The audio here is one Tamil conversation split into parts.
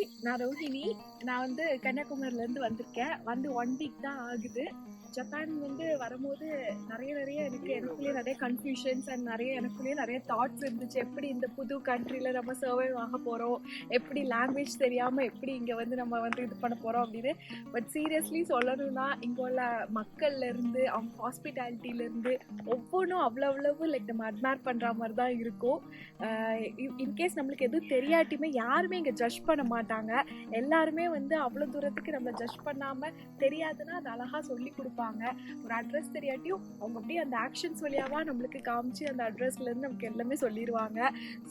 ஹாய் நான் ரோஹிணி. நான் வந்து கன்னியாகுமரியிலேருந்து வந்திருக்கேன். வந்து ஒன் வீக் தான் ஆகுது. ஜப்பான் வந்து வரும்போது நிறைய நிறைய எனக்கு எனக்குள்ளேயே நிறைய கன்ஃபியூஷன்ஸ் அண்ட் நிறைய எனக்குள்ளேயே நிறைய தாட்ஸ் இருந்துச்சு. எப்படி இந்த புது கண்ட்ரியில் நம்ம சர்வைவ் ஆக போகிறோம் எப்படி லாங்குவேஜ் தெரியாமல் எப்படி இங்கே வந்து நம்ம வந்து இது பண்ண போகிறோம் அப்படின்னு. பட் சீரியஸ்லி சொல்லணும்னா இங்கே உள்ள மக்கள்லேருந்து அவங்க ஹாஸ்பிட்டாலிட்டிலேருந்து ஒவ்வொன்றும் அவ்வளோ அவ்வளவு லைக் நம்ம அட்மேர் பண்ணுற மாதிரி தான் இருக்கும். இன்கேஸ் நம்மளுக்கு எதுவும் தெரியாட்டியுமே யாருமே இங்கே ஜட்ஜ் பண்ண மாட்டாங்க. எல்லாருமே வந்து அவ்வளோ தூரத்துக்கு நம்ம ஜட்ஜ் பண்ணாமல் தெரியாதுன்னா அது அழகாக சொல்லி கொடுப்பாங்க. ஒரு அட்ரஸ் தெரியாட்டியும் அவங்க அப்படியே அந்த ஆக்ஷன்ஸ் வழியாவா நம்மளுக்கு காமிச்சு அந்த அட்ரஸ்லேருந்து நமக்கு எல்லாமே சொல்லிடுவாங்க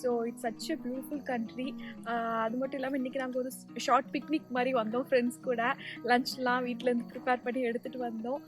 so it's such a beautiful country அது மட்டும் இல்லாமல் இன்றைக்கி நாங்கள் ஒரு ஷார்ட் பிக்னிக் மாதிரி வந்தோம் ஃப்ரெண்ட்ஸ் கூட. லஞ்ச்லாம் வீட்டிலேருந்து ப்ரிப்பேர் பண்ணி எடுத்துகிட்டு வந்தோம்.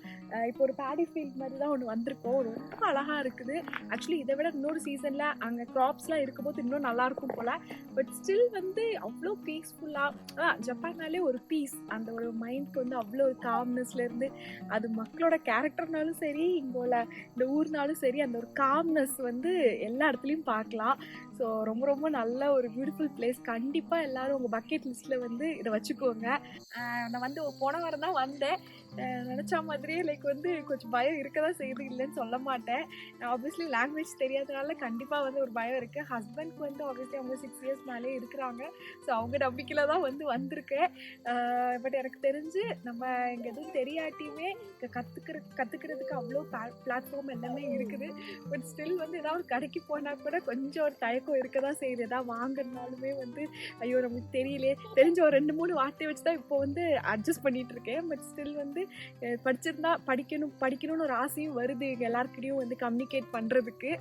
இப்போ ஒரு பேடி ஃபீல்ட் மாதிரி தான் ஒன்று வந்திருக்கோம். ரொம்ப அழகாக இருக்குது. ஆக்சுவலி இதை விட இன்னொரு சீசனில் அங்கே க்ராப்ஸ்லாம் இருக்கும்போது இன்னும் நல்லாயிருக்கும் போல். பட் ஸ்டில் வந்து அவ்வளோ பீஸ்ஃபுல்லாக ஜப்பான்னாலே ஒரு பீஸ் அந்த ஒரு மைண்ட்க்கு வந்து அவ்வளோ ஒரு காம்னஸ்லேருந்து அது மக்களோட கேரக்டர்னாலும் சரி இங்கே இந்த ஊர்னாலும் சரி அந்த ஒரு காம்னஸ் வந்து எல்லா இடத்துலையும் பார்க்கலாம். ஸோ ரொம்ப ரொம்ப நல்ல ஒரு பியூட்டிஃபுல் பிளேஸ் கண்டிப்பாக எல்லாரும் உங்கள் பக்கெட் லிஸ்ட்டில் வந்து இதை வச்சுக்கோங்க. நான் வந்து போன வாரம் தான் வந்தேன். நினச்சா நினச்ச மாதிரியே லைக் வந்து கொஞ்சம் பயம் இருக்க தான் செய்யுது இல்லைன்னு சொல்ல மாட்டேன். ஆப்வியஸ்லி லாங்குவேஜ் தெரியாதனால கண்டிப்பாக வந்து ஒரு பயம் இருக்குது ஹஸ்பண்ட்க்கு வந்து ஆப்வியஸ்லி அவங்க சிக்ஸ் இயர்ஸ் மேலே இருக்கிறாங்க. ஸோ அவங்க நம்பிக்கை நம்பிக்கையில் தான் வந்து வந்திருக்கேன் பட் எனக்கு தெரிஞ்சு நம்ம இங்கே எதுவும் தெரியாட்டியுமே இங்கே கற்றுக்கிற கற்றுக்கிறதுக்கு அவ்வளோ பிளாட்ஃபார்ம் எல்லாமே இருக்குது. பட் ஸ்டில் வந்து ஏதாவது ஒரு கடைக்கு போனால் கூட கொஞ்சம் ஒரு தயக்கம் இருக்க தான் செய்யுது. ஏதாவது வாங்கினாலுமே வந்து ஐயோ நமக்கு தெரியலையே தெரிஞ்ச ஒரு ரெண்டு மூணு வார்த்தையை வச்சு தான் இப்போ வந்து அட்ஜஸ்ட் பண்ணிட்டு இருக்கேன் பட் ஸ்டில் வந்து படிச்சிருந்தா படிக்கணும் படிக்கணும்னு ஒரு ஆசையும் வருது இங்கே எல்லாருக்கிட்டையும் வந்து கம்யூனிகேட் பண்ணுறதுக்கு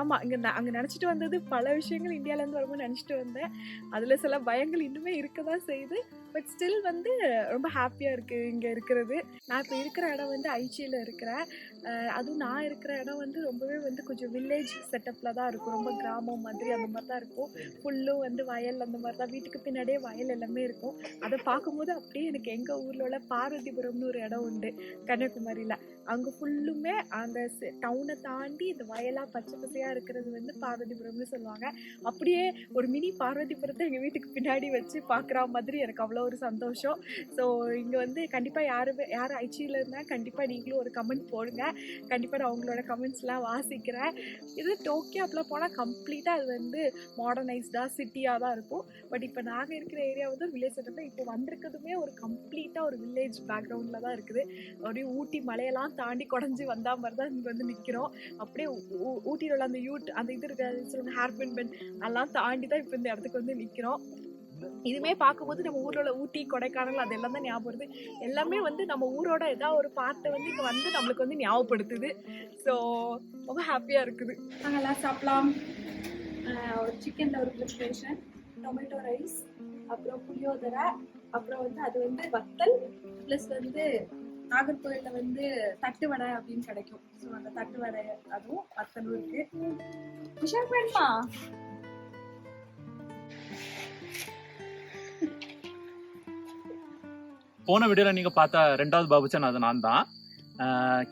ஆமாம் இங்கே அங்கே நினச்சிட்டு வந்தது பல விஷயங்கள் இந்தியாவிலேருந்து வரும்போது நினச்சிட்டு வந்தேன். அதில் சில பயங்கள் இன்னுமே இருக்க தான் செய்யுது. பட் ஸ்டில் வந்து ரொம்ப ஹாப்பியாக இருக்குது இங்கே இருக்கிறது. நான் இப்போ இருக்கிற இடம் வந்து ஐச்சியில் இருக்கிறேன். அதுவும் நான் இருக்கிற இடம் வந்து ரொம்பவே வந்து கொஞ்சம் வில்லேஜ் செட்டப்பில் தான் இருக்கும். ரொம்ப கிராமம் மாதிரி அந்த மாதிரி தான் இருக்கும். ஃபுல்லும் வந்து வயல் அந்த மாதிரி தான். வீட்டுக்கு பின்னாடியே வயல் எல்லாமே இருக்கும். அதை பார்க்கும்போது அப்படியே எனக்கு எங்கள் ஊரில் உள்ள பார்வதிபுரம்னு ஒரு இடம் உண்டு. கன்னியாகுமரியில். அங்கே ஃபுல்லுமே அந்த டவுனை தாண்டி இந்த வயலாக பச்சை பச்சையாக இருக்கிறது வந்து பார்வதிபுரம்னு சொல்லுவாங்க. அப்படியே ஒரு மினி பார்வதிபுரத்தை எங்கள் வீட்டுக்கு பின்னாடி வச்சு பார்க்குற மாதிரி எனக்கு அவ்வளோ ஒரு சந்தோஷம். ஸோ இங்கே வந்து கண்டிப்பாக யார் யார் ஐச்சியில் இருந்தால் கண்டிப்பாக நீங்களும் ஒரு கமெண்ட் போடுங்க. கண்டிப்பாக நான் அவங்களோட கமெண்ட்ஸ்லாம் வாசிக்கிறேன். இது டோக்கியோப்பில் போனால் கம்ப்ளீட்டாக அது வந்து மாடர்னைஸ்டாக சிட்டியாக தான் இருக்கும். பட் இப்போ நாங்கள் இருக்கிற ஏரியா வந்து ஒரு வில்லேஜ் செட்டப்பில் இப்போ வந்திருக்கிறதுமே ஒரு கம்ப்ளீட்டாக ஒரு வில்லேஜ் பேக்ரவுண்டில் தான் இருக்குது. அப்படியே ஊட்டி மலையெல்லாம் தாண்டி குடஞ்சி வந்தா மாதிரி தான் இங்கே வந்து நிற்கிறோம் அப்படியே ஊ- ஊட்டியில் உள்ள அந்த யூட் அந்த இது இருக்க சொல்லுங்கள் ஹேர் பின் பென் அதெல்லாம் தாண்டி தான் இப்போ இந்த இடத்துக்கு வந்து நிற்கிறோம் இதுமே பார்க்கும்போது நம்ம ஊரோட ஊட்டி கொடைக்கானல் அதெல்லாம் தான் ஞாபகம் வருது. எல்லாமே வந்து நம்ம ஊரோட ஏதாவது ஒரு பார்ட்டை வந்து இங்கே வந்து நம்மளுக்கு வந்து ஞாபகப்படுத்துது. ஸோ ரொம்ப ஹாப்பியாக இருக்குது. நாங்கள்லாம் சாப்பிடலாம். ஒரு சிக்கனில் ஒரு ப்ரிப்ரேஷன் டொமேட்டோ ரைஸ் அப்புறம் புளியோதரை அப்புறம் வந்து அது வந்து வத்தல் ப்ளஸ் வந்து நாகர்கோயிலில் வந்து தட்டு வடை அப்படின்னு கிடைக்கும். ஸோ அந்த தட்டு வடை அதுவும் வத்தலும் இருக்கு. விஷயம் போன வீடியோவில் நீங்கள் பார்த்த ரெண்டாவது பாபுச்சான் அது நான் தான்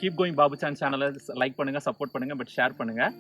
கீப் கோயிங் பாபுச்சான் சேனலை லைக் பண்ணுங்கள் சப்போர்ட் பண்ணுங்கள் பட் ஷேர் பண்ணுங்கள்